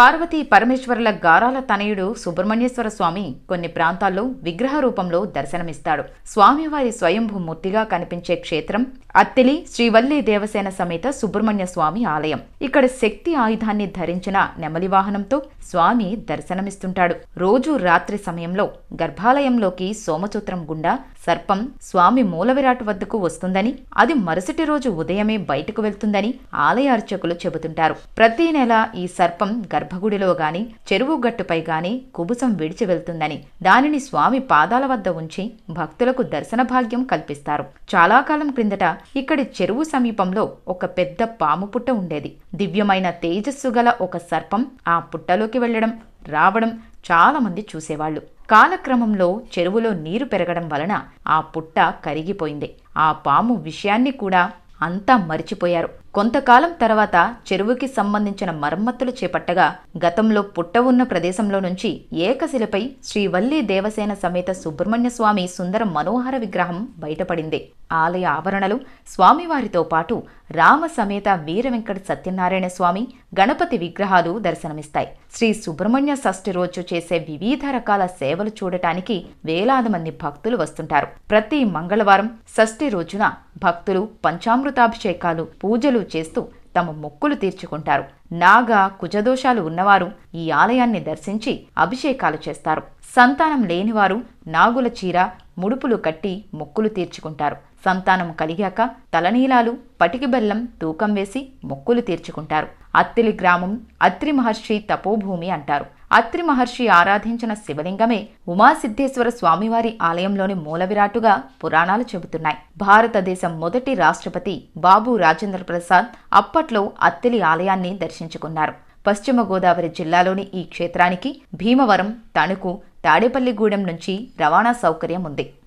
పార్వతీ పరమేశ్వరుల గారాల తనయుడు సుబ్రహ్మణ్యేశ్వర స్వామి కొన్ని ప్రాంతాల్లో విగ్రహ రూపంలో దర్శనమిస్తాడు. స్వామివారి స్వయంభూ మూర్తిగా కనిపించే క్షేత్రం అత్తిలి శ్రీవల్లి దేవసేన సమేత సుబ్రహ్మణ్య స్వామి ఆలయం. ఇక్కడ శక్తి ఆయుధాన్ని ధరించిన నెమలి వాహనంతో స్వామి దర్శనమిస్తుంటాడు. రోజు రాత్రి సమయంలో గర్భాలయంలోకి సోమచూత్రం గుండా సర్పం స్వామి మూలవిరాట్ వద్దకు వస్తుందని అది మరుసటి రోజు ఉదయమే బయటకు వెళ్తుందని ఆలయ అర్చకులు చెబుతుంటారు. ప్రతి నెల ఈ సర్పం గర్భగుడిలో గాని చెరువు గట్టుపై గాని కుబుసం విడిచి వెళ్తుందని దానిని స్వామి పాదాల వద్ద ఉంచి భక్తులకు దర్శన భాగ్యం కల్పిస్తారు. చాలా కాలం క్రిందట ఇక్కడి చెరువు సమీపంలో ఒక పెద్ద పాము పుట్ట ఉండేది. దివ్యమైన తేజస్సు గల ఒక సర్పం ఆ పుట్టలోకి వెళ్ళడం రావడం చాలా మంది చూసేవాళ్ళు కాలక్రమంలో చెరువులో నీరు పెరగడం వలన ఆ పుట్ట కరిగిపోయింది. ఆ పాము విషయాన్ని కూడా అంతా మరిచిపోయారు. కొంతకాలం తర్వాత చెరువుకి సంబంధించిన మరమ్మతులు చేపట్టగా గతంలో పుట్ట ఉన్న ప్రదేశంలో నుంచి ఏకశిలపై శ్రీవల్లి దేవసేన సమేత సుబ్రహ్మణ్య స్వామి సుందర మనోహర విగ్రహం బయటపడింది. ఆలయ ఆవరణలు స్వామివారితో పాటు రామ సమేత వీర వెంకట సత్యనారాయణ స్వామి గణపతి విగ్రహాలు దర్శనమిస్తాయి. శ్రీ సుబ్రహ్మణ్య షష్ఠి రోజు చేసే వివిధ రకాల సేవలు చూడటానికి వేలాది మంది భక్తులు వస్తుంటారు. ప్రతి మంగళవారం షష్ఠి రోజున భక్తులు పంచామృతాభిషేకాలు పూజలు పూజలు చేస్తూ తమ మొక్కులు తీర్చుకుంటారు. నాగా కుజదోషాలు ఉన్నవారు ఈ ఆలయాన్ని దర్శించి అభిషేకాలు చేస్తారు. సంతానం లేనివారు నాగుల చీర ముడుపులు కట్టి మొక్కులు తీర్చుకుంటారు. సంతానం కలిగాక తలనీలాలు పటికి బెల్లం తూకం వేసి మొక్కులు తీర్చుకుంటారు. అత్తిలి గ్రామం అత్రి మహర్షి తపోభూమి అంటారు. అత్రి మహర్షి ఆరాధించిన శివలింగమే ఉమాసిద్ధేశ్వర స్వామివారి ఆలయంలోని మూలవిరాటుగా పురాణాలు చెబుతున్నాయి. భారతదేశం మొదటి రాష్ట్రపతి బాబు రాజేంద్ర ప్రసాద్ అప్పట్లో అత్తిలి ఆలయాన్ని దర్శించుకున్నారు. పశ్చిమ గోదావరి జిల్లాలోని ఈ క్షేత్రానికి భీమవరం తణుకు తాడేపల్లిగూడెం నుంచి రవాణా సౌకర్యం ఉంది.